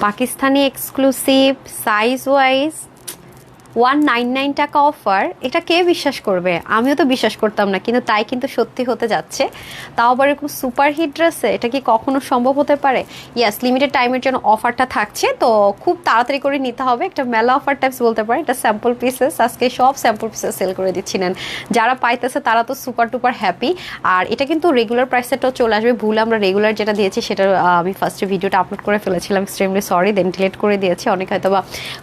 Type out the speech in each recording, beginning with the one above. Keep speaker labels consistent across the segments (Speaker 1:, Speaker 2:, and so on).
Speaker 1: Pakistani exclusive size wise one nine nine টাকা offer এটা কে বিশ্বাস করবে? আমিও তো বিশ্বাস করতাম না, কিন্তু তাই কিন্তু সত্যি হতে যাচ্ছে। তাও আবার এরকম সুপার হিট ড্রেসে এটা কি কখনো সম্ভব হতে পারে? ইয়াস লিমিটেড টাইমের জন্য অফারটা থাকছে, তো খুব তাড়াতাড়ি করে নিতে হবে। একটা মেলা অফার টাইপস বলতে পারে এটা স্যাম্পল পিসেস আজকে সব স্যাম্পল পিসেস সেল করে দিচ্ছিলেন যারা পাইতেছে তারা তো সুপার টুপার হ্যাপি আর এটা কিন্তু রেগুলার প্রাইসেরটাও চলে আসবে। ভুল আমরা রেগুলার যেটা দিয়েছি, সেটা আমি ফার্স্টে ভিডিওটা আপলোড করে ফেলেছিলাম এক্সট্রিমলি সরি দেন ডিলেট করে দিয়েছি। অনেক হয়তো বা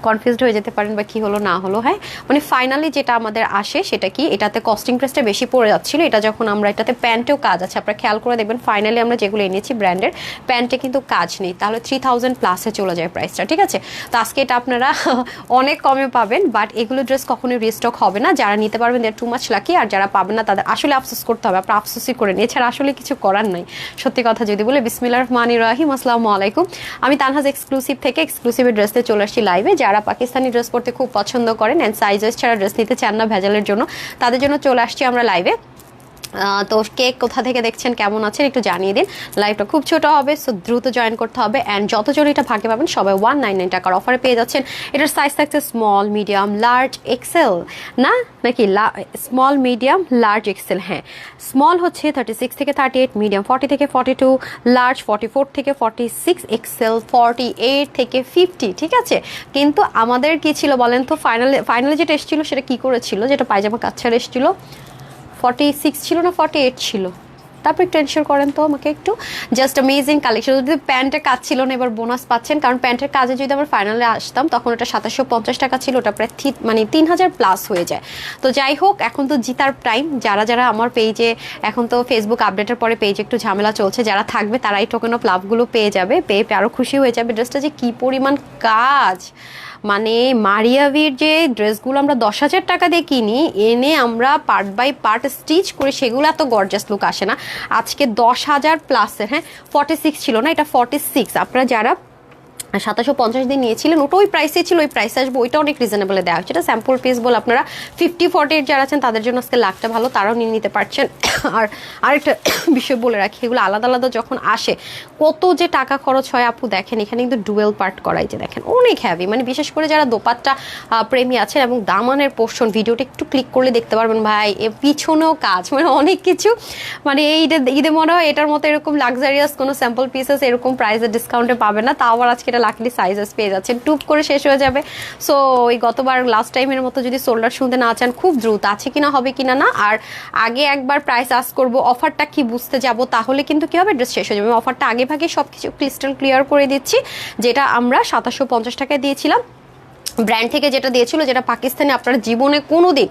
Speaker 1: কনফিউজড হয়ে যেতে পারেন বা কি হলো না হলো হ্যাঁ? মানে ফাইনালি যেটা আমাদের আসে সেটা কি? এটাতে কস্টিং প্রাইসটা বেশি পড়ে যাচ্ছিল। এটা যখন আমরা এটাতে প্যান্টেও কাজ আছে। আপনারা খেয়াল করে দেখবেন ফাইনালি আমরা যেগুলো এনেছি ব্র্যান্ডের, প্যান্টে কিন্তু কাজ নেই। তাহলে থ্রি থাউজেন্ড প্লাসে চলে যায় প্রাইসটা ঠিক আছে? তো আজকে এটা আপনারা অনেক কমে পাবেন বাট এগুলো ড্রেস কখনোই রিস্টক হবে না। যারা নিতে পারবেন দেয়ার টু মাছ লাকি আর যারা পাবেন না, তাদের আসলে আফসোস করতে হবে। আপনার আফসোসই করে নিয়ে এছাড়া আসলে কিছু করার নাই। সত্যি কথা যদি বলে, বিসমিল্লাহ রহমান রাহিম, আসসালামু আলাইকুম। আমি তানহাজ এক্সক্লুসিভ থেকে এক্সক্লুসিভের ড্রেসতে চলে আসছি লাইভে যারা পাকিস্তানি ড্রেস পরতে খুব পছন্দ করেন অ্যান্ড সাইজ ছাড়া ড্রেস নিতে চান না ভেজালের জন্য, তাদের জন্য চলে আসছি আমরা লাইভে তো কে কোথা থেকে দেখছেন, কেমন আছেন, একটু জানিয়ে দিন। লাইভটা খুব ছোট হবে সো দ্রুত জয়েন করতে হবে। অ্যান্ড যতজন এটা ভাগে পাবেন, সবাই ওয়ান নাইন নাইন টাকার অফারে পেয়ে যাচ্ছেন। এটার সাইজ থাকছে স্মল মিডিয়াম লার্জ এক্সেল না? নাকি স্মল মিডিয়াম লার্জ এক্সেল হ্যাঁ। স্মল হচ্ছে থার্টি সিক্স থেকে থার্টি এইট মিডিয়াম ফর্টি থেকে forty two large forty four থেকে forty six XL forty eight থেকে ফিফটি ঠিক আছে? কিন্তু আমাদের কি ছিল বলেন তো ফাইনালে ফাইনালে যেটা এসেছিল, সেটা কি করেছিল? যেটা পায়জামা কাচ্ছার এসেছিল। ফর্টি সিক্স ছিল না ফর্টি এইট ছিল। তারপর একটু এনশিওর করেন তো আমাকে একটু। জাস্ট অ্যামেজিং কালেকশন যদি প্যান্টের কাজ ছিল না, এবার বোনাস পাচ্ছেন। কারণ প্যান্টের কাজে যদি আমরা ফাইনালে আসতাম, তখন ওটা সাতাশশো পঞ্চাশ টাকা ছিল। ওটা প্রায় থি- মানে তিন হাজার প্লাস হয়ে যায়। তো যাই হোক, এখন তো জিতার টাইম যারা যারা আমার পেজে এখন তো ফেসবুক আপডেটের পরে পেজে একটু ঝামেলা চলছে, যারা থাকবে তারা এই টোকেন অফ লাভগুলো পেয়ে যাবে। পেয়ে আরও খুশি হয়ে যাবে। ড্রেসটা যে কী পরিমাণ কাজ। মানে মারিয়াভির যে ড্রেসগুলো আমরা দশ হাজার টাকা দিয়ে কিনি, এনে আমরা পার্ট বাই পার্ট স্টিচ করে সেগুলো এত গর্জাস লুক আসে না। আজকে দশ হাজার প্লাসের হ্যাঁ ফর্টি সিক্স ছিল না, এটা ফর্টি সিক্স আপনারা যারা সাতাশো পঞ্চাশ দিয়ে নিয়েছিলেন, ওটা ওই প্রাইসে ছিল, ওই প্রাইসে আসবে, ওইটা অনেক রিজনেবলে দেওয়া হচ্ছে এটা স্যাম্পল পিস বলে আপনারা ফিফটি ফর্টি এইট যারা আছেন, তাদের জন্য আজকে লাখটা ভালো, তারাও নিয়ে নিতে পারছেন। আর আরেকটা বিষয় বলে রাখি, এগুলো আলাদা আলাদা যখন আসে, কত যে টাকা খরচ হয় আপু, দেখেন, এখানে কিন্তু ডুয়েল পার্ট করাই যে দেখেন, অনেক হ্যাভি মানে বিশেষ করে যারা দোপাট্টা প্রেমী আছেন এবং দামানের পোর্শন ভিডিওটা একটু ক্লিক করলে দেখতে পারবেন, ভাই, এ পিছনেও কাজ মানে অনেক কিছু। মানে এই ঈদে ঈদে মনে হয় এটার মতো এরকম লাক্সারিয়াস কোনো স্যাম্পল পিসেস এরকম প্রাইসের ডিসকাউন্টে পাবে না, তাও আবার আজকে এটা লাকিলি সাইজেস পেয়ে যাচ্ছেন। টুপ করে শেষ হয়ে যাবে। সো ওই গতবার লাস্ট টাইমের মতো যদি সোল্ডার শুনতে না চান, খুব দ্রুত আছে কিনা, হবে কিনা না, আর আগে একবার প্রাইস আস করব অফারটা কি বুঝতে যাব, তাহলে কিন্তু কী হবে ড্রেস শেষ হয়ে যাবে। অফারটা আগে ভাগে সব কিছু ক্রিস্টাল ক্লিয়ার করে দিচ্ছি, যেটা আমরা সাতাশশো পঞ্চাশ টাকায় দিয়েছিলাম। ব্র্যান্ড থেকে যেটা দিয়েছিল, যেটা পাকিস্তানে আপনার জীবনে কোনো দিন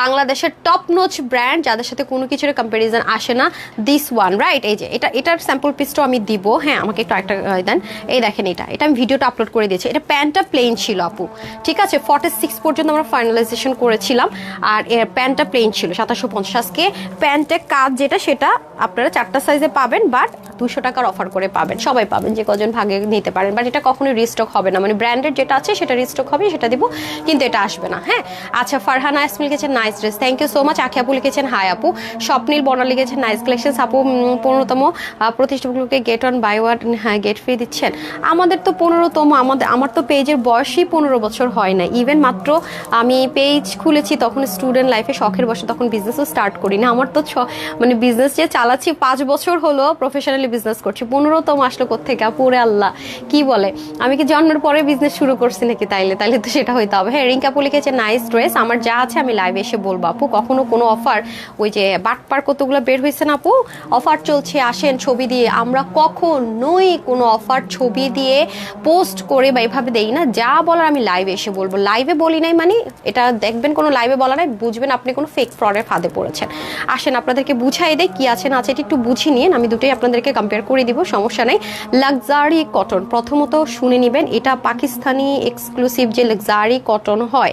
Speaker 1: বাংলাদেশের টপ নোচ ব্র্যান্ড যাদের সাথে কোনো কিছুর কম্প্যারিজন আসে না দিস ওয়ান রাইট এই যে, এটা, এটার স্যাম্পল পিসটাও আমি দিব। হ্যাঁ আমাকে একটু একটা দেন। এই দেখেন এটা এটা আমি ভিডিওটা আপলোড করে দিয়েছি। এটা প্যান্টটা প্লেন ছিল, আপু। ঠিক আছে ফর্টি সিক্স পর্যন্ত আমরা ফাইনালাইজেশন করেছিলাম। আর এর প্যান্টটা প্লেন ছিল সাতাশশো পঞ্চাশকে প্যান্টের কাজ যেটা, সেটা আপনারা চারটা সাইজে পাবেন বাট দুশো টাকার অফার করে পাবেন। সবাই পাবেন, যে কজন ভাগে নিতে পারেন। বাট এটা কখনোই রিস্টক হবে না। মানে ব্র্যান্ডের যেটা আছে, সেটা রিস্টক হবে, সেটা দিব। কিন্তু এটা আসবে না হ্যাঁ? আচ্ছা ফারহানা ইসমিল লিখেছেন nice dress thank you so much Akhi আপু লিখেছেন হাই আপু। স্বপ্নীল বর্ণা লিখেছেন নাইস কালেকশন আপু পনেরোতম প্রতিষ্ঠানগুলোকে গেট ওয়ান বাই ওয়ান হ্যাঁ গেট ফ্রি দিচ্ছেন। আমাদের তো পনেরোতম, আমাদের, আমার তো পেজের বয়সই পনেরো বছর হয় না ইভেন মাত্র আমি পেজ খুলেছি, তখন স্টুডেন্ট লাইফে শখের বসে তখন বিজনেসও স্টার্ট করি না আমার তো ছ- মানে বিজনেস যে চালাচ্ছি, পাঁচ বছর হলো প্রফেশনালি বিজনেস করছি। পনেরোতম আসলো কোথেকে পুরে আল্লাহ, কি বলে? আমি কি জন্মের পরে বিজনেস শুরু করছি নাকি তাইলে? তাইলে তো সেটা হইতে হবে। হ্যাঁ রিঙ্কাপু লিখেছে নাইস ড্রেস আমার যা আছে আমি লাইভে এসে বলব আপু। কখনো কোনো অফার ওই যে বাটপার কতগুলো বের হয়েছে না আপু? অফার চলছে, আসেন ছবি দিয়ে। আমরা কখনোই কোনো অফার ছবি দিয়ে পোস্ট করে বা এভাবে দেই না। যা বলার আমি লাইভে এসে বলব। লাইভে বলি নাই মানে এটা দেখবেন কোনো লাইভে বলা নাই, বুঝবেন আপনি কোনো ফেক ফ্রডের ফাঁদে পড়েছেন। আসেন আপনাদেরকে বুঝাই দেয় কি আছে না আছে, এটা একটু বুঝিয়ে নিন আমি দুটোই আপনাদেরকে কম্পেয়ার করে দিব, সমস্যা নেই। লাক্সারি কটন প্রথমত শুনে নেবেন, এটা পাকিস্তানি এক্সক্লুসিভ যে লাক্সারি কটন হয়,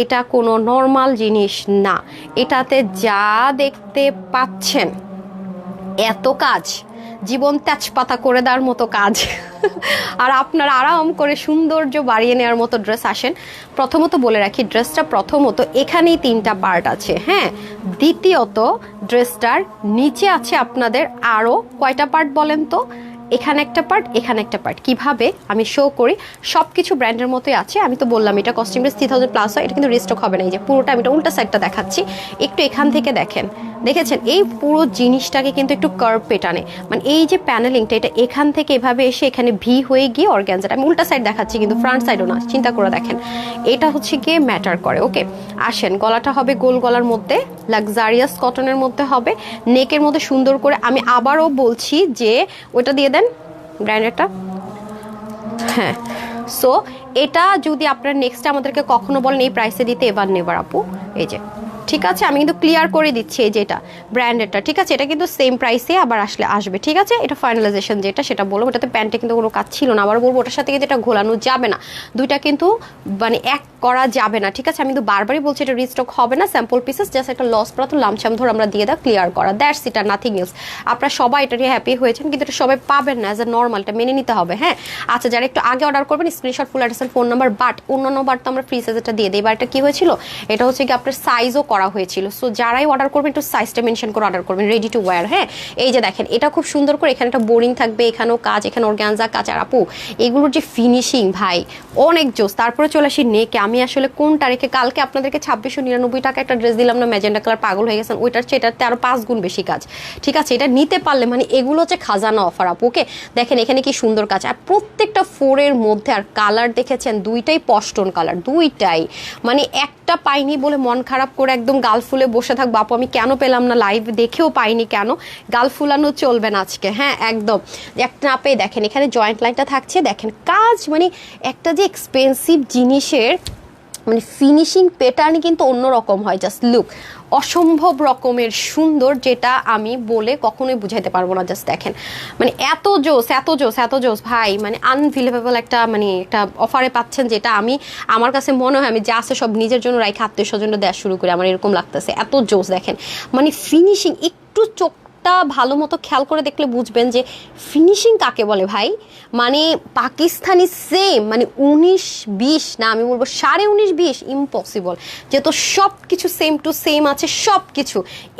Speaker 1: এটা কোনো নর্মাল জিনিস না। এটাতে যা দেখতে পাচ্ছেন, এত কাজ। জীবন তেজপাতা করে দেওয়ার মতো কাজ। আর আপনার আরাম করে সৌন্দর্য বাড়িয়ে নেওয়ার মতো ড্রেস আসেন। প্রথমত বলে রাখি ড্রেসটা প্রথমত এখানেই তিনটা পার্ট আছে হ্যাঁ? দ্বিতীয়ত ড্রেসটার নিচে আছে আপনাদের আরও কয়টা পার্ট বলেন তো? এখানে একটা পার্ট এখানে একটা পার্ট কীভাবে আমি শো করি? সব কিছু ব্র্যান্ডের মতোই আছে। আমি তো বললাম, এটা কস্টিউম থ্রি থাউজেন্ড প্লাস হয়, এটা কিন্তু রিস্টক হবে না। এই যে পুরোটা আমি এটা উল্টা সাইডটা দেখাচ্ছি। একটু এখান থেকে দেখেন। দেখেছেন? এই পুরো জিনিসটাকে কিন্তু একটু কার্ভ পেটানে মানে এই যে প্যানেলিংটা এটা এখান থেকে এভাবে এসে এখানে ভি হয়ে গিয়ে অর্গ্যানজাটা আমি উল্টা সাইড দেখাচ্ছি, কিন্তু ফ্রন্ট সাইডও না। চিন্তা করে দেখেন। এটা হচ্ছে গিয়ে ম্যাটার করে ওকে আসেন, গলাটা হবে গোল গলার মধ্যে লাক্সারিয়াস কটনের মধ্যে হবে। নেকের মধ্যে সুন্দর করে আমি আবারও বলছি যে ওটা দিয়ে দেন ব্র্যান্ডেরটা হ্যাঁ সো এটা যদি আপনার নেক্সট আমাদেরকে কখনো বলেন এই প্রাইসে দিতে, এবার নেবার আপু, এই যে। ঠিক আছে? আমি কিন্তু ক্লিয়ার করে দিচ্ছি এই যেটা ব্র্যান্ডেরটা ঠিক আছে? এটা কিন্তু সেম প্রাইসে আবার আসলে আসবে, ঠিক আছে? এটা ফাইনালাইজেশন যেটা, সেটা বলব। ওটাতে প্যান্টে কিন্তু কোনো কাজ ছিল না। আবার বলব, ওটার সাথে এটা ঘোলানো যাবে না, দুইটা কিন্তু মানে এক করা যাবে না, ঠিক আছে? আমি কিন্তু বারবারই বলছি, এটা রিস্টক হবে না স্যাম্পল পিসেস জাস্ট একটা লস পড়া তো লামচাম ধরে আমরা দিয়ে দাও ক্লিয়ার করা। দ্যাটস ইট আর নাথিং ইউজ আপনারা সবাই এটা নিয়ে হ্যাপি হয়েছেন, কিন্তু এটা সবাই পাবেন না অ্যাজ এ নর্মাল এটা মেনে নিতে হবে হ্যাঁ? আচ্ছা যারা একটু আগে অর্ডার করবেন screenshot full address phone number but অন্যান্য বার তো আমরা ফ্রি সাইজটা দিয়ে দিই। এবার এটা কি হয়েছিল? এটা হচ্ছে কি আপনার সাইজও করা হয়েছিল। সো যারাই অর্ডার করবেন একটু সাইজটা মেনশন করে অর্ডার করবেন রেডি টু ওয়্যার হ্যাঁ? এই যে দেখেন, এটা খুব সুন্দর করে এখানে একটা বোরিং থাকবে, এখানেও কাজ, এখানে অর্গ্যানজা কাজ। আর আপু, এগুলোর যে ফিনিশিং ভাই, অনেক জোস। তারপরে চলে আসি নেকে আমি আসলে কোনটা রেখে কালকে আপনাদেরকে ছাব্বিশশো নিরানব্বই টাকা একটা ড্রেস দিলাম না ম্যাজেন্ডা কালার পাগল হয়ে গেছেন, ওইটার চেয়ে এটাতে আরও পাঁচ গুণ বেশি কাজ। ঠিক আছে? এটা নিতে পারলে মানে এগুলো হচ্ছে খাজানা অফার আপু ওকে দেখেন, এখানে কি সুন্দর কাজ। আর প্রত্যেকটা ফোরের মধ্যে আর কালার দেখেছেন, দুইটাই পস্টন কালার দুইটাই। মানে একটা পাইনি বলে মন খারাপ করে একদম গাল ফুলে বসে থাক, বাপু, আমি কেন পেলাম না লাইভ দেখেও পাইনি কেন? গাল ফুলানো চলবে না আজকে। হ্যাঁ একদম। একটা না পেয়ে দেখেন, এখানে জয়েন্ট লাইনটা থাকছে, দেখেন কাজ মানে একটা যে এক্সপেন্সিভ জিনিসের মানে ফিনিশিং প্যাটার্ন কিন্তু অন্যরকম হয় জাস্ট লুক অসম্ভব রকমের সুন্দর যেটা আমি বলে কখনোই বুঝাইতে পারব না জাস্ট দেখেন। মানে এত জোস এত জোস এত জোস, ভাই মানে আনভিলেবেল একটা মানে একটা অফারে পাচ্ছেন যেটা আমি, আমার কাছে মনে হয় আমি যা আছে সব নিজের জন্য রাখি আত্মীয় স্বজনরা দেওয়া শুরু করি, আমার এরকম লাগতেছে। এত জোস, দেখেন। মানে ফিনিশিং একটু চোখ টা ভালো মতো খেয়াল করে দেখলে বুঝবেন যে ফিনিশিং কাকে বলে ভাই? মানে পাকিস্তানি সেম মানে উনিশ বিশ, না আমি বলব সাড়ে উনিশ বিশ ইম্পসিবল যেহেতু সব কিছু সেম টু সেম আছে সব কিছু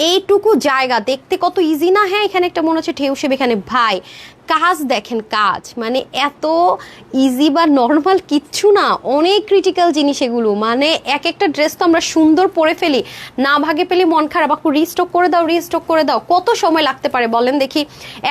Speaker 1: এইটুকু জায়গা, দেখতে কত ইজি না? হ্যাঁ এখানে একটা মনে হচ্ছে ঢেউ সেব, এখানে ভাই। কাজ দেখেন কাজ মানে এত ইজি বা নর্মাল কিচ্ছু না, অনেক ক্রিটিক্যাল জিনিস এগুলো। মানে এক একটা ড্রেস তো আমরা সুন্দর পরে ফেলি, না ভাগে পেলে মন খারাপ, আপু রিস্টক করে দাও রিস্টক করে দাও। কত সময় লাগতে পারে বলেন দেখি?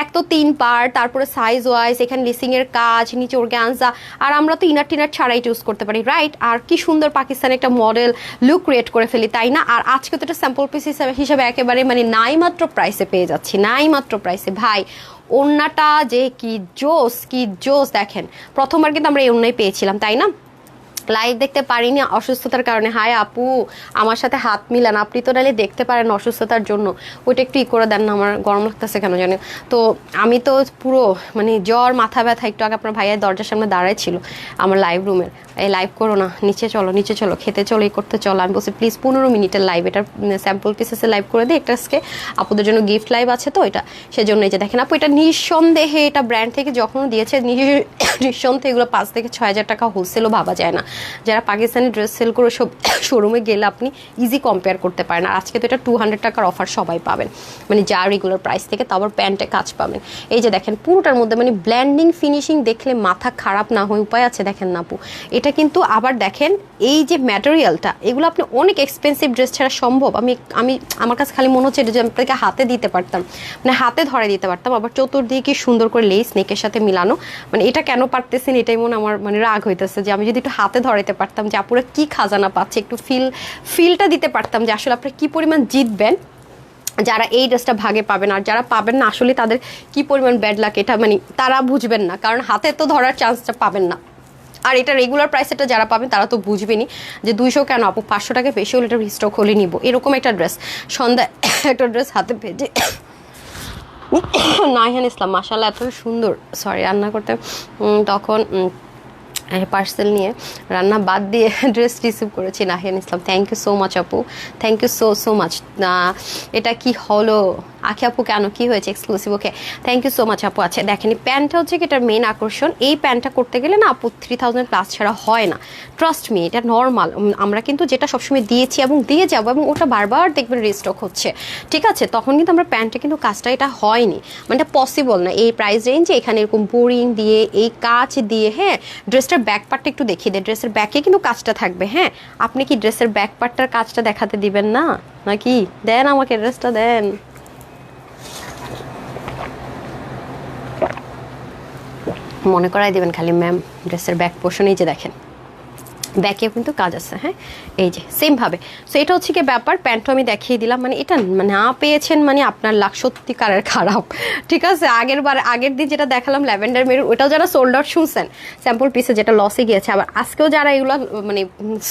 Speaker 1: এক তো তিন পার তারপরে সাইজ ওয়াইজ এখানে লিসিংয়ের কাজ, নিচে ওরগ্যানজা আর আমরা তো ইনার টিনার ছাড়াই ইউজ করতে পারি রাইট আর কি সুন্দর পাকিস্তানের একটা মডেল লুক ক্রিয়েট করে ফেলি, তাই না? আর আজকে তো এটা স্যাম্পল পিস হিসাবে হিসাবে একেবারে মানে নাই মাত্র প্রাইসে পেয়ে যাচ্ছি, নাই মাত্র প্রাইসে ভাই ওন্নাটা যে কি জোস কি জোস দেখেন। প্রথমবার কিন্তু আমরা এই অন্যায় পেয়েছিলাম, তাই না? লাইভ দেখতে পারিনি, অসুস্থতার কারণে। হায় আপু, আমার সাথে হাত মিলান। আপনি তো নাহলে দেখতে পারেন অসুস্থতার জন্য। ওইটা একটু ই করে দেন না, আমার গরম লাগতেছে কেন জানি। তো আমি তো পুরো মানে জ্বর, মাথা ব্যথা, একটু আগে আপনার ভাইয়ের দরজার সামনে দাঁড়ায় ছিল, আমার লাইভ রুমের এই লাইভ করো না, নিচে চলো নিচে চলো, খেতে চলো, এই করতে চলো। আমি বলছি প্লিজ পনেরো মিনিটের লাইভ এটা স্যাম্পল পিসেসে লাইভ করে দিই। একটা আজকে আপুদের জন্য গিফট লাইভ আছে তো এটা। সেজন্য এই যে দেখেন আপু, এটা নিঃসন্দেহে, এটা ব্র্যান্ড থেকে যখন দিয়েছে, নিঃসন্দেহে এগুলো পাঁচ থেকে ছয় হাজার টাকা হোলসেলও ভাবা যায় না। যারা পাকিস্তানি ড্রেস সেল করে সব শোরুমে গেলে আপনি ইজি কম্পেয়ার করতে পারেন। আর আজকে তো এটা টু হান্ড্রেড টাকার অফার সবাই পাবেন। মানে যা রেগুলার প্রাইস থেকে তারপর প্যান্টে কাজ পাবেন। এই যে দেখেন, পুরোটার মধ্যে মানে ব্ল্যান্ডিং ফিনিশিং দেখলে মাথা খারাপ না হয় উপায় আছে দেখেন না আপু। এটা কিন্তু আবার দেখেন, এই যে ম্যাটেরিয়ালটা এগুলো আপনি অনেক এক্সপেন্সিভ ড্রেস ছাড়া সম্ভব। আমি আমি, আমার কাছে খালি মনে হচ্ছে যে আপনাকে হাতে দিতে পারতাম। মানে হাতে ধরে দিতে পারতাম, আবার চতুর্দিকে কি সুন্দর করে লেস নেকের সাথে মিলানো। মানে এটা কেন পারতেছেন এটাই মনে আমার মানে রাগ হইতেছে যে আমি যদি একটু হাতে ধরাইতে পারতাম যে আপুরা কি খাজানা পাচ্ছে, একটু ফিল ফিলটা দিতে পারতাম যে আসলে আপনারা কি পরিমাণ জিতবেন, যারা এই ড্রেসটা ভাগে পাবেন আর যারা পাবেন না, আসলে তাদের কি পরিমাণ ব্যাড লাক এটা মানে তারা বুঝবেন না, কারণ হাতে তো ধরার চান্সটা পাবেন না। আর এটা রেগুলার প্রাইস এটা যারা পাবেন তারা তো বুঝবেনই যে দুইশো কেন আপু? পাঁচশো টাকা বেশি হলে এটা রিস্টক হলে নিব। এরকম একটা ড্রেস সন্ধ্যা একটা ড্রেস হাতে ভেজে নাইহান ইসলাম মাসাল্লাহ এত সুন্দর। সরি রান্না করতে তখন পার্সেল নিয়ে রান্না বাদ দিয়ে ড্রেস রিসিভ করেছি Nahiyan Islam. Thank you so much আপু। Thank you so so much এটা কি হলো? আখি আপু, কেন? কি হয়েছে? Exclusive okay thank you so much আপু। আচ্ছা দেখেন প্যান্টটা হচ্ছে কি এটার মেন আকর্ষণ। এই প্যান্টটা করতে গেলে না আপু থ্রি থাউজেন্ড প্লাস ছাড়া হয় না। ট্রাস্ট মি এটা নর্মাল আমরা কিন্তু যেটা সবসময় দিয়েছি এবং দিয়ে যাব এবং ওটা বারবার দেখবেন রিস্টক হচ্ছে। ঠিক আছে? তখন কিন্তু আমরা প্যান্টটা কিন্তু কাজটা এটা হয়নি। মানে এটা পসিবল না। এই প্রাইস রেঞ্জে এখানে এরকম বোরিং দিয়ে, এই কাজ দিয়ে হ্যাঁ ড্রেসটার ব্যাক পার্টটা একটু দেখিয়ে দেয় ড্রেসের ব্যাকে কিন্তু কাজটা থাকবে হ্যাঁ? আপনি কি ড্রেসের ব্যাক পার্টটার কাজটা দেখাতে দিবেন না? নাকি? দেন আমাকে ড্রেসটা দেন। মনে করাই দেবেন খালি ম্যাম ড্রেসের ব্যাক পোর্শনেই যে দেখেন। ব্যাকেও কিন্তু কাজ আছে হ্যাঁ? এই যে সেমভাবে সো এটা হচ্ছে কি ব্যাপার, প্যান্টও আমি দেখিয়ে দিলাম। মানে এটা না পেয়েছেন মানে আপনার লাখ সত্যিকারের খারাপ। ঠিক আছে? আগের বার, আগের দিন যেটা দেখালাম, ল্যাভেন্ডার মেরুন, ওটাও যারা সোল্ড শুনছেন স্যাম্পল পিসে যেটা লসে গিয়েছে, আবার আজকেও যারা এগুলো মানে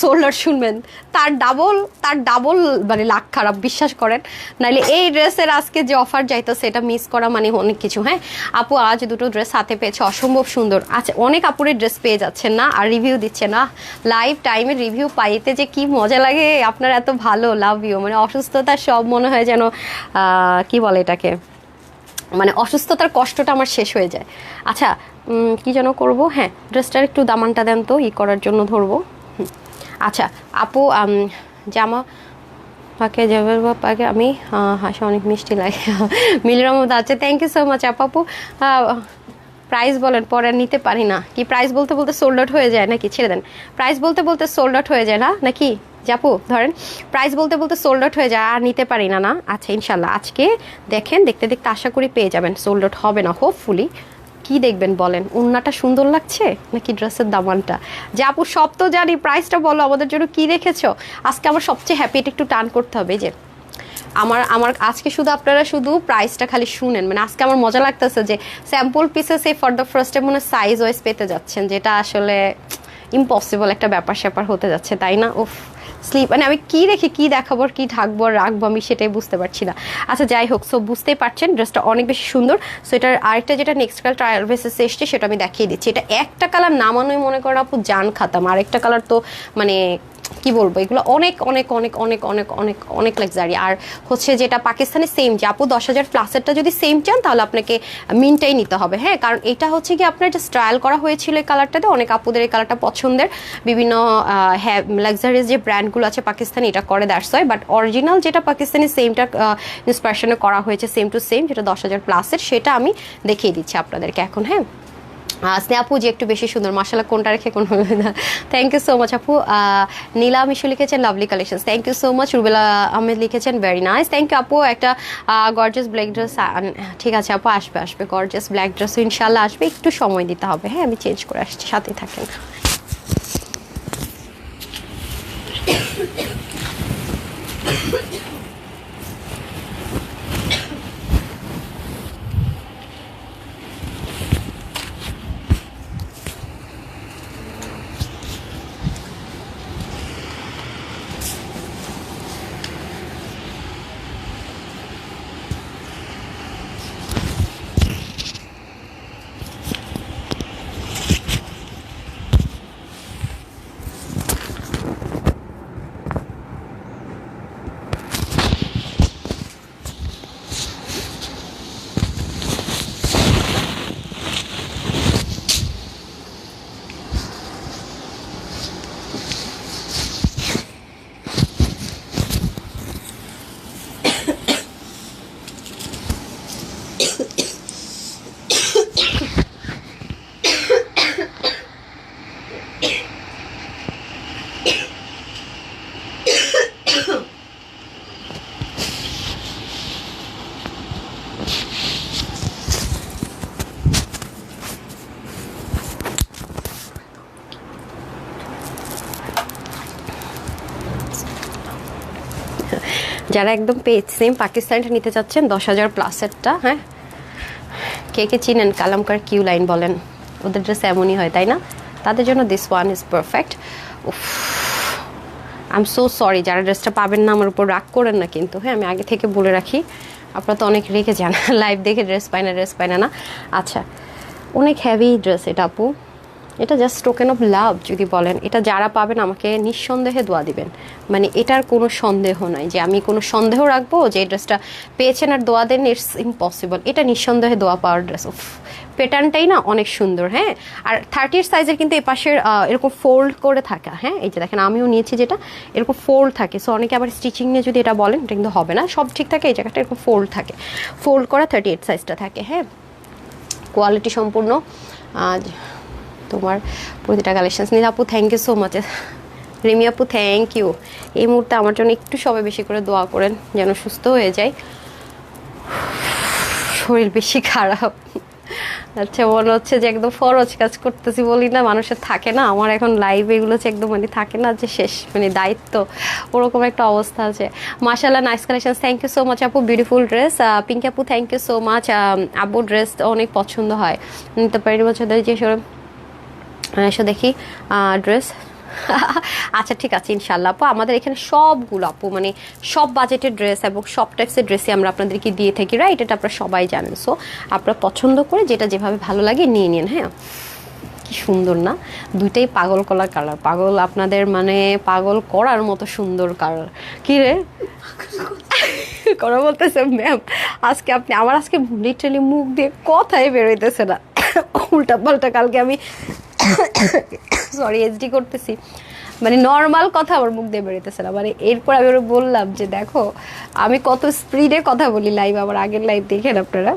Speaker 1: সোল্ড শুনবেন, তার ডাবল তার ডাবল মানে লাখ খারাপ, বিশ্বাস করেন। নাহলে এই ড্রেসের আজকে যে অফার যাইতো, সেটা মিস করা মানে অনেক কিছু হ্যাঁ? আপু, আজ দুটো ড্রেস হাতে পেয়েছে, অসম্ভব সুন্দর। আচ্ছা অনেক আপুরের ড্রেস পেয়ে যাচ্ছেন না, আর রিভিউ দিচ্ছে না লাইভ টাইমে রিভিউ পাইতে যে কি মজা লাগে, আপনার এত ভালো লাভ ইউ মানে অসুস্থতা সব মনে হয় যেন কি বলে এটাকে? মানে অসুস্থতার কষ্টটা আমার শেষ হয়ে যায়। আচ্ছা কি যেন করব? হ্যাঁ ড্রেসটার একটু দামানটা দেন তো, ই করার জন্য ধরবো। আচ্ছা আপু জামা পাকে বা পাকে, আমি হাসা, অনেক মিষ্টি লাগে। মিলির মধ্যে আছে। থ্যাংক ইউ সো মাচ আপাপু প্রাইস বলেন, পরে নিতে পারি না। কি প্রাইস বলতে বলতে সোল্ড আউট হয়ে যায় নাকি? ছেড়ে দেন। প্রাইস বলতে বলতে সোল্ড আউট হয়ে যায় না নাকি? জাপু, ধরেন প্রাইস বলতে বলতে সোল্ড আউট হয়ে যায়, আর নিতে পারি না না? আচ্ছা ইনশাল্লাহ আজকে দেখেন, দেখতে দেখতে আশা করি পেয়ে যাবেন। সোল্ড আউট হবে না হোপফুলি কি দেখবেন বলেন? উন্নাটা সুন্দর লাগছে? নাকি ড্রেসের দামানটা? যে আপু সব তো জানি প্রাইসটা বলো, আমাদের জন্য কি রেখেছো? আজকে আমার সবচেয়ে হ্যাপি এটা একটু টান করতে হবে যে আমার আমার, আজকে শুধু আপনারা শুধু প্রাইসটা খালি শুনেন। মানে আজকে আমার মজা লাগতেছে যে স্যাম্পল পিসেস এই ফর দ্য ফার্স্টে মনে সাইজ ওয়াইজ পেতে যাচ্ছেন, যেটা আসলে ইম্পসিবল একটা ব্যাপার স্যাপার হতে যাচ্ছে, তাই না? উফ স্লিপ মানে আমি কি রেখে কি দেখাবো, কি ঢাকবো, রাখব, আমি সেটাই বুঝতে পারছি না। আচ্ছা যাই হোক সো বুঝতেই পারছেন ড্রেসটা অনেক বেশি সুন্দর। সো এটার আরেকটা যেটা নেক্সট কালার ট্রায়াল বেসিসে এসছে, সেটা আমি দেখিয়ে দিচ্ছি। এটা একটা কালার নামানোই মনে করেন আপু, জান খাতাম। আরেকটা কালার তো মানে কি বলব? এগুলো অনেক অনেক অনেক অনেক অনেক অনেক অনেক লাক্সারি আর হচ্ছে যেটা পাকিস্তানে সেম যে আপু, দশ হাজার প্লাসেরটা যদি সেম চান, তাহলে আপনাকে মিনটাই নিতে হবে। হ্যাঁ কারণ এটা হচ্ছে কি, আপনার এটা স্টাইল করা হয়েছিল এই কালারটাতে অনেক আপুদের এই কালারটা পছন্দের। বিভিন্ন হ্যাঁ লাক্সারিজ যে ব্র্যান্ডগুলো আছে পাকিস্তানি, এটা করে দ্যাটস হয় বাট অরিজিনাল যেটা পাকিস্তানি সেমটা ইন্সপিরেশনে করা হয়েছে সেম টু সেম যেটা দশ হাজার প্লাসের সেটা আমি দেখিয়ে দিচ্ছি আপনাদেরকে এখন হ্যাঁ? স্নেহা আপু যে একটু বেশি সুন্দর মাসালা কোনটা রেখে কোন হবে না। থ্যাংক ইউ সো মাচ আপু। নীলা মিশু লিখেছেন lovely collection thank you so much Rubela Ahmed লিখেছেন ভেরি নাইস থ্যাংক ইউ আপু, একটা গর্জেস ব্ল্যাক ড্রেস ঠিক আছে আপু, আসবে আসবে। গর্জেস ব্ল্যাক ড্রেস ইনশাল্লাহ আসবে। একটু সময় দিতে হবে হ্যাঁ? আমি চেঞ্জ করে আসছি সাথে থাকেন। যারা একদম পেজ সেম পাকিস্তানটা নিতে চাচ্ছেন দশ হাজার প্লাসেরটা হ্যাঁ? কে কে চিনেন? কালামকার কিউ লাইন বলেন। ওদের ড্রেস এমনই হয়, তাই না? তাদের জন্য this one is perfect I am so sorry যারা ড্রেসটা পাবেন না, আমার উপর রাগ করেন না কিন্তু হ্যাঁ? আমি আগে থেকে বলে রাখি, আপনারা তো অনেক রেখে যান লাইভ দেখে ড্রেস পায় না ড্রেস পায় না না? আচ্ছা অনেক হ্যাভি ড্রেস এটা আপু। এটা জাস্ট টোকেন অফ লাভ যদি বলেন, এটা যারা পাবেন আমাকে নিঃসন্দেহে দোয়া দিবেন। মানে এটার কোনো সন্দেহ নাই যে আমি কোনো সন্দেহ রাখব যে এই ড্রেসটা পেয়েছেন আর দোয়া দেন ইটস ইম্পসিবল এটা নিঃসন্দেহে দোয়া পাওয়ার ড্রেস উফ প্যাটার্নটাই না অনেক সুন্দর হ্যাঁ? আর থার্টির সাইজের কিন্তু এই পাশের এরকম ফোল্ড করে থাকা হ্যাঁ? এই যে দেখেন, আমিও নিয়েছি যেটা, এরকম ফোল্ড থাকে। সো অনেকে আবার স্টিচিং নিয়ে যদি এটা বলেন, এটা কিন্তু হবে না। সব ঠিক থাকে, এই জায়গাটা এরকম ফোল্ড থাকে। ফোল্ড করা থার্টি এইট সাইজটা থাকে হ্যাঁ? কোয়ালিটি সম্পূর্ণ তোমার প্রতিটা কালেকশনস। নীল আপু thank you so much Rimi আপু থ্যাংক ইউ এই মুহূর্তে আমার জন্য একটু সবাই বেশি করে দোয়া করেন, যেন সুস্থ হয়ে যায়। শরীর বেশি খারাপ। আচ্ছা মনে হচ্ছে যে একদম ফরজ কাজ করতেছি বলি না, মানুষের থাকে না। আমার এখন লাইভ এগুলো হচ্ছে একদম মানে থাকে না, যে শেষ মানে দায়িত্ব, ওরকম একটা অবস্থা আছে। মাশাল্লাহ nice collection thank you so much আপু বিউটিফুল ড্রেস পিঙ্ক আপু থ্যাংক ইউ সো মাচ আপু ড্রেস অনেক পছন্দ হয়। নিতে পারি বছর যে এসে দেখি ড্রেস আচ্ছা ঠিক আছে ইনশাল্লাহ আপু, আমাদের এখানে সবগুলো আপু মানে সব বাজেটের ড্রেস এবং সব টাইপসের ড্রেসই আমরা আপনাদেরকে দিয়ে থাকি রাইট এটা আপনারা সবাই জানেন। সো আপনারা পছন্দ করে যেটা যেভাবে ভালো লাগে নিয়ে নিন হ্যাঁ? কি সুন্দর না? দুইটাই পাগল কলা কালার পাগল আপনাদের মানে পাগল করার মতো সুন্দর কালার কি রে? করা বলতেছে ম্যাম আজকে আপনি, আমার আজকে লিটারালি মুখ দিয়ে কথাই বেরোইতেছে না। উল্টা পাল্টা কালকে আমি সরি এইচডি করতেছি। মানে নর্মাল কথা আমার মুখ দিয়ে বেরোতেছে না। মানে এরপর আমি ওরা বললাম যে, দেখো, আমি কত স্পিডে কথা বলি লাইভ আমার আগের লাইভ দেখেন আপনারা।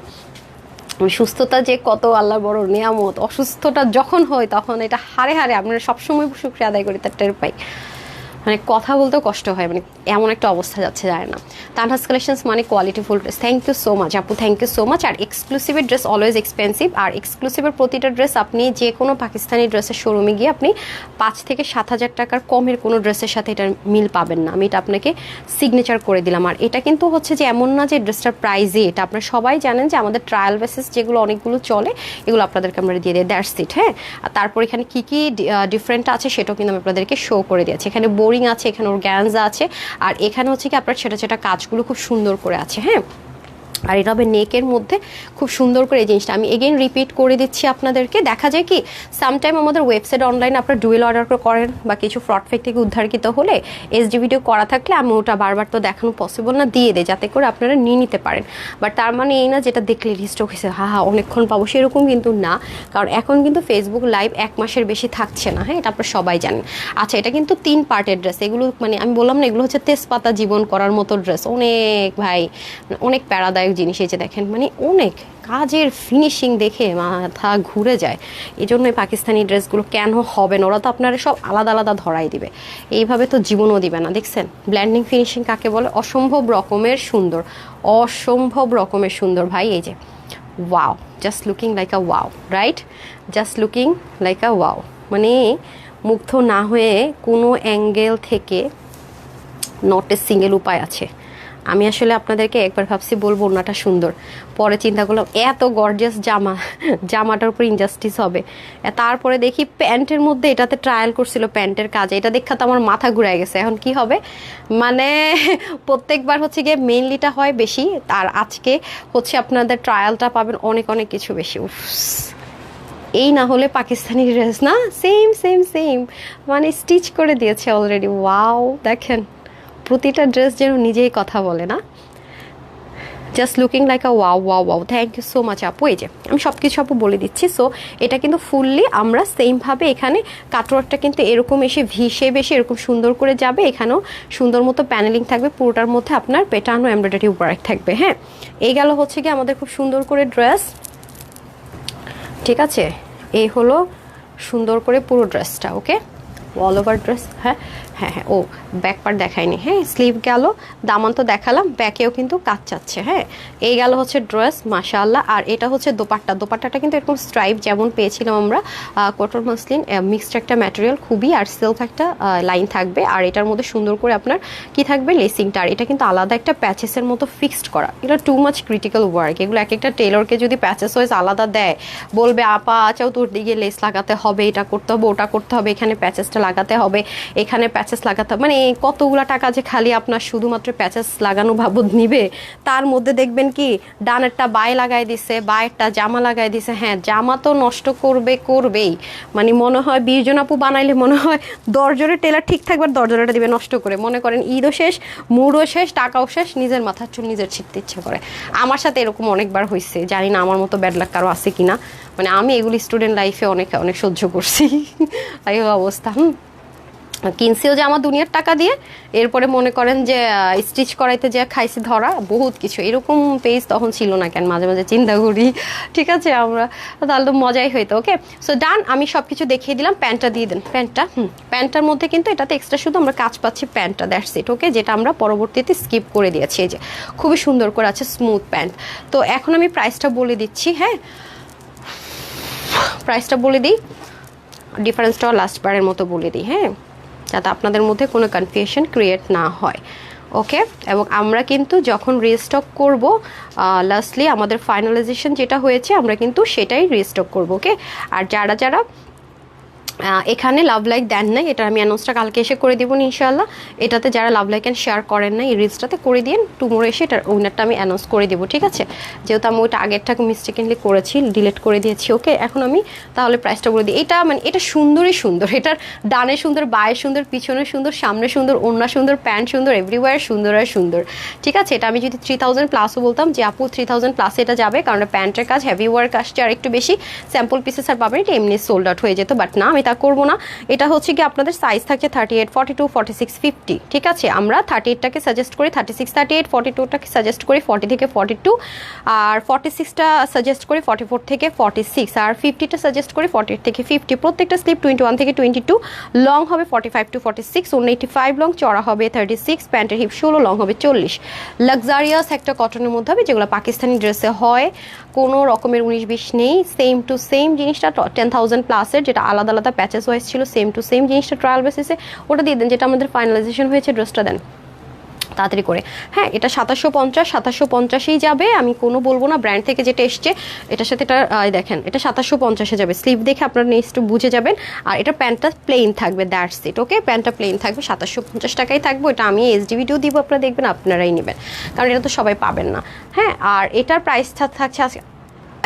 Speaker 1: সুস্থতা যে কত আল্লাহ বড় নিয়ামত, অসুস্থতা যখন হয় তখন এটা হারে হারে আমরা সবসময় শুক্রিয়া আদায় করি, তার টের পাই। মানে কথা বলতেও কষ্ট হয় মানে এমন একটা অবস্থা যাচ্ছে যায় না। তানহাস কালেকশনস মানে qualityful dress thank you so much আপু থ্যাংক ইউ সো মাচ আর এক্সক্লুসিভের ড্রেস অলওয়েজ এক্সপেন্সিভ আর এক্সক্লুসিভের প্রতিটা ড্রেস আপনি যে কোনো পাকিস্তানি ড্রেসের শোরুমে গিয়ে আপনি পাঁচ থেকে সাত হাজার টাকার কমের কোনো ড্রেসের সাথে এটার মিল পাবেন না। আমি এটা আপনাকে সিগনেচার করে দিলাম। আর এটা কিন্তু হচ্ছে যে এমন না যে ড্রেসটার প্রাইজে এটা। আপনারা সবাই জানেন যে আমাদের ট্রায়াল বেসিস যেগুলো অনেকগুলো চলে, এগুলো আপনাদেরকে আমরা দিয়ে দিই। দ্যাটস ইট হ্যাঁ? আর তারপর এখানে কী কী ডিফারেন্ট আছে সেটাও কিন্তু আমি আপনাদেরকে শো করে দিয়েছি। এখানে বোরিং আছে, এখানে ওর গ্যান্স আছে, আর এখানে হচ্ছে কি আপনার ছেটা ছেটা কাজগুলো খুব সুন্দর করে আছে হ্যাঁ? আর এটা হবে নেকের মধ্যে। খুব সুন্দর করে এই জিনিসটা। আমি এগেইন রিপিট করে দিচ্ছি আপনাদেরকে। দেখা যায় কি সামটাইম আমাদের ওয়েবসাইট অনলাইনে আপনারা ডুয়েল অর্ডার করেন বা কিছু ফ্রড ফেক থেকে উদ্ধারকৃত হলে এসডি ভিডিও করা থাকলে আমি ওটা বারবার তো দেখানো পসিবল না, দিয়ে দেয় যাতে করে আপনারা নিয়ে নিতে পারেন। বাট তার মানে এই না যেটা দেখলে লিস্টক হয়েছে, হা হা, অনেকক্ষণ পাবো, সেরকম কিন্তু না। কারণ এখন কিন্তু ফেসবুক লাইভ এক মাসের বেশি থাকছে না হ্যাঁ এটা আপনারা সবাই জানেন। আচ্ছা এটা কিন্তু তিন পার্টের ড্রেস এগুলো মানে আমি বললাম না, এগুলো হচ্ছে তেজপাতা জীবন করার মতো ড্রেস অনেক ভাই, অনেক প্যারাদায়ক জিনিস এই যে দেখেন মানে অনেক কাজের ফিনিশিং দেখে মাথা ঘুরে যায়। এই জন্যই পাকিস্তানি ড্রেসগুলো কেন হবে না? ওরা তো আপনারা সব আলাদা আলাদা ধরাই দিবে। এইভাবে তো জীবনও দিবে না। দেখছেন ব্ল্যান্ডিং ফিনিশিং কাকে বলে? অসম্ভব রকমের সুন্দর, অসম্ভব রকমের সুন্দর ভাই, এই যে। Wow just looking like a wow right just looking like a wow মানে মুগ্ধ না হয়ে কোনো অ্যাঙ্গেল থেকে নটের সিঙ্গেল উপায় আছে। আমি আসলে আপনাদেরকে একবার ভাবছি বলব ওনাটা সুন্দর। পরে চিন্তা করলাম, এত গর্জিয়াস জামা, জামাটার উপর ইনজাস্টিস হবে। তারপরে দেখি প্যান্টের মধ্যে এটাতে ট্রায়াল করছিল প্যান্টের কাজে, এটা দেখা তো আমার মাথা ঘুরে গেছে। এখন কি হবে? মানে প্রত্যেকবার হচ্ছে গিয়ে মেইনলিটা হয় বেশি, আর আজকে হচ্ছে আপনাদের ট্রায়ালটা পাবেন অনেক অনেক কিছু বেশি। উফ, এই না হলে পাকিস্তানি ড্রেস না? সেম সেম সেম মানে স্টিচ করে দিয়েছে অলরেডি ওয়াও দেখেন। প্রতিটা ড্রেস যেন নিজেই কথা বলে না। Just looking like a wow wow wow thank you so much আপু। এই যে, আমি সব কিছু আপু বলে দিচ্ছি। সো এটা কিন্তু ফুললি আমরা সেমভাবে এখানে কাটওয়ার্কটা কিন্তু এরকম এসে ভি শেপ এসে এরকম সুন্দর করে যাবে। এখানেও সুন্দর মতো প্যানেলিং থাকবে। পুরোটার মধ্যে আপনার পেটানো এমব্রয়ডারি ওয়ার্ক থাকবে। হ্যাঁ? এই গেল হচ্ছে কি আমাদের খুব সুন্দর করে ড্রেস ঠিক আছে? এই হলো সুন্দর করে পুরো ড্রেসটা ওকে অল ওভার ড্রেস হ্যাঁ? হ্যাঁ হ্যাঁ ও ব্যাক পার্ট দেখায়নি হ্যাঁ স্লিভ গেল, দামান তো দেখালাম ব্যাকেও কিন্তু কাজ চাচ্ছে হ্যাঁ এই গেল হচ্ছে ড্রেস মাশাআল্লাহ, আর এটা হচ্ছে দোপাট্টা, দোপাট্টাটা কিন্তু এরকম স্ট্রাইপ যেমন পেয়েছিলাম আমরা কটন মাসলিন মিক্সড একটা ম্যাটেরিয়াল খুবই, আর সেলফ একটা লাইন থাকবে, আর এটার মধ্যে সুন্দর করে আপনার কি থাকবে লেসিংটা আর এটা কিন্তু আলাদা একটা প্যাচেসের মতো ফিক্সড করা এটা টু মাচ ক্রিটিক্যাল ওয়ার্ক এগুলো এক একটা টেলরকে যদি প্যাচেস ওয়াইজ আলাদা দেয়, বলবে, আপা আচাও তোর দিকে লেস লাগাতে হবে, এটা করতে হবে, ওটা করতে হবে, এখানে প্যাচেসটা লাগাতে হবে, এখানে প্যাচেস প্যাচেস লাগাতে। মানে কতগুলা টাকা যে খালি আপনার শুধুমাত্র প্যাচেস লাগানো ভাবদ নিবে, তার মধ্যে দেখবেন কি, ডানেরটা বায়ে লাগাই দিছে, বায়েরটা জামা লাগাই দিছে। হ্যাঁ জামা তো নষ্ট করবে, করবেই। মানে মনে হয় বিশ জন আপু বানাইলে মনে হয় দশজনের টেলার ঠিক থাকবে, আর দিবে নষ্ট করে। মনে করেন ঈদও শেষ, মুডও শেষ, টাকাও শেষ, নিজের মাথার চুল নিজের ছিটতে ইচ্ছে করে। আমার সাথে এরকম অনেকবার হয়েছে জানি না আমার মতো ব্যাড লাক কারও আছে কিনা। মানে আমি এগুলি স্টুডেন্ট লাইফে অনেক অনেক সহ্য করছি। এই অবস্থা, হুম। কিনছিও যে আমার দুনিয়ার টাকা দিয়ে, এরপরে মনে করেন যে স্টিচ করাইতে যে খাইছি ধরা, বহুত কিছু। এরকম পেজ তখন ছিল না কেন, মাঝে মাঝে চিন্তা করি, ঠিক আছে আমরা, তাহলে তো মজাই হইতো ওকে সো ডান আমি সব কিছু দেখিয়ে দিলাম, প্যান্টটা দিয়ে দেন, প্যান্টটা, হুম, প্যান্টটার মধ্যে কিন্তু এটাতে এক্সট্রা শুধু আমরা কাজ পাচ্ছি প্যান্টটা দ্যাটস ইট ওকে যেটা আমরা পরবর্তীতে স্কিপ করে দিয়েছি, এই যে, খুবই সুন্দর করে আছে স্মুথ প্যান্ট। তো এখন আমি প্রাইসটা বলে দিচ্ছি হ্যাঁ? প্রাইসটা বলে দিই ডিফারেন্সটাও লাস্ট বারের মতো বলে দিই হ্যাঁ? যাতে আপনাদের মধ্যে কোনো কনফিউশন ক্রিয়েট না হয় ওকে এবং আমরা কিন্তু যখন রিস্টক করব লাস্টলি আমাদের ফাইনালাইজেশন যেটা হয়েছে, আমরা কিন্তু সেটাই রিস্টক করব ওকে আর যারা যারা এখানে লাভ লাইক দেন নাই। এটা আমি অ্যানাউন্সটা কালকে এসে করে দিব ইনশাল্লাহ এটাতে যারা লাভ লাইক অ্যান্ড শেয়ার করেন না এই রিলসটাতে করে দিন টুমোরো এসে এটার উইনারটা আমি অ্যানাউন্স করে দেবো, ঠিক আছে? যেহেতু আমি ওইটা আগেরটাকে মিস্টেকেনলি করেছি ডিলিট করে দিয়েছি ওকে এখন আমি তাহলে প্রাইসটা বলে দিই। এটা মানে এটা সুন্দরই সুন্দর। এটার ডানে সুন্দর, বায়ে সুন্দর, পিছনে সুন্দর, সামনে সুন্দর, ওড়না সুন্দর, প্যান্ট সুন্দর এভরিওয়ার সুন্দর আর সুন্দর। ঠিক আছে? এটা আমি যদি থ্রি থাউজেন্ড প্লাসও বলতাম, যে আপু থ্রি থাউজেন্ড প্লাসে এটা যাবে, কারণ প্যান্টের কাজ হেভি ওয়ার্ক আসছে আর একটু বেশি। স্যাম্পল পিসেস আর পাবেন, এটা এমনি সোল্ড আউট হয়ে যেত বাট না, আমি তা করব না। এটা হচ্ছে কি আপনাদের সাইজ থাকছে thirty eight forty two forty six fifty ঠিক আছে? আমরা থার্টি এইটটাকে সাজেস্ট করি thirty six thirty eight forty টুটাকে suggest করি ফর্টি থেকে ফর্টি টু আর ফর্টি সিক্সটা সাজেস্ট করি ফর্টি ফোর থেকে ফর্টি সিক্স আর ফিফটিটা সাজেস্ট করি ফর্টি এইট থেকে ফিফটি প্রত্যেকটা স্লিপ টোয়েন্টি ওয়ান থেকে টোয়েন্টি টু লং হবে forty five two forty six eighty five long চড়া হবে থার্টি সিক্স প্যান্টের হিপ ষোলো লং হবে চল্লিশ। লাক্সারিয়াস একটা কটনের মধ্যে হবে, যেগুলো পাকিস্তানি ড্রেসে হয়। কোনো রকমের উনিশ বিশ নেই সেম টু সেম জিনিসটা টেন থাউজেন্ড প্লাসের যেটা আলাদা আলাদা প্যাচেস ওয়াইজ ছিল সেম টু সেম জিনিসটা ট্রায়াল বেসিসে ওটা দিয়ে দেন, যেটা আমাদের ফাইনালাইজেশন হয়েছে ড্রেসটা দেন। তাড়াতাড়ি করে। হ্যাঁ এটা সাতাশশো পঞ্চাশ, সাতাশশো পঞ্চাশেই যাবে। আমি কোনো বলব না ব্র্যান্ড থেকে যেটা এসছে, এটার সাথে এটা দেখেন, এটা সাতাশশো পঞ্চাশে যাবে। স্লিভ দেখে আপনারা নেক্সট বুঝে যাবেন। আর এটা প্যান্টটা প্লেন থাকবে দ্যাটস ইট ওকে প্যান্টটা প্লেন থাকবে, সাতাশশো পঞ্চাশ টাকাই থাকবে। এটা আমি এসডি ভিডিও দিব, আপনারা দেখবেন, আপনারাই নেবেন। কারণ এটা তো সবাই পাবেন না। হ্যাঁ আর এটার প্রাইস থাকছে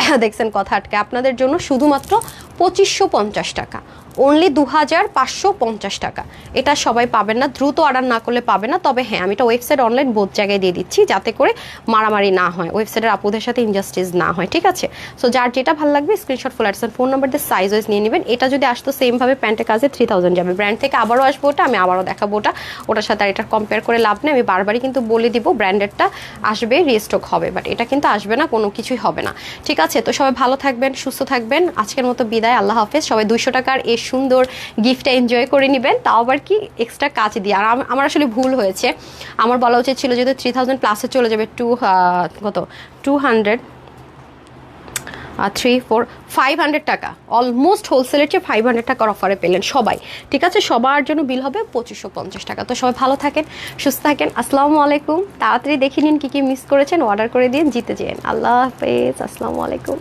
Speaker 1: দেখছেন কথা আটকে। আপনাদের জন্য শুধুমাত্র পঁচিশশো পঞ্চাশ টাকা। অনলি দু হাজার পাঁচশো পঞ্চাশ টাকা। এটা সবাই পাবেন না, দ্রুত অর্ডার না করলে পাবে না, তবে হ্যাঁ আমি এটা ওয়েবসাইট অনলাইন বোধ জায়গায় দিয়ে দিচ্ছি, যাতে করে মারামারি না হয় ওয়েবসাইটের আপুদের সাথে ইনজাস্টিস না হয়, ঠিক আছে? সো যার যেটা ভালো লাগবে স্ক্রিনশট ফুল অ্যাডসেন ফোন নাম্বার দিয়ে সাইজ ওয়াইজ নিয়ে নেবেন। এটা যদি আসতো সেমভাবে প্যান্টের কাজে থ্রি থাউজেন্ড যাবে। ব্র্যান্ড থেকে আবারও আসব ওটা, আমি আবারও দেখাবো ওটা। ওটার সাথে আর এটা কম্পেয়ার করে লাভ নেই, আমি বারবারই কিন্তু বলে দিব ব্র্যান্ডেডটা আসবে রিস্টক হবে বাট এটা কিন্তু আসবে না, কোনো কিছুই হবে না। ঠিক আছে? তো সবাই ভালো থাকবেন, সুস্থ থাকবেন। আজকের মতো বিদায়, আল্লাহ হাফেজ। সবাই দুইশো টাকার এই সুন্দর গিফটটা এনজয় করে নেবেন, তাও আবার কি এক্সট্রা কাজ দিয়ে। আর আমার আসলে ভুল হয়েছে। আমার বলা উচিত ছিল যেহেতু থ্রি থাউজেন্ড প্লাসে চলে যাবে টু কত? Two hundred three four five hundred টাকা। অলমোস্ট হোলসেলের চেয়ে ফাইভ হান্ড্রেড টাকার অফারে পেলেন সবাই। ঠিক আছে, সবার জন্য বিল হবে পঁচিশশো পঞ্চাশ টাকা। তো সবাই ভালো থাকেন, সুস্থ থাকেন। আসসালামু আলাইকুম। তাড়াতাড়ি দেখে নিন কী কী মিস করেছেন অর্ডার করে দিন, জিতে যেন। আল্লাহ হাফেজ। আসসালামু আলাইকুম।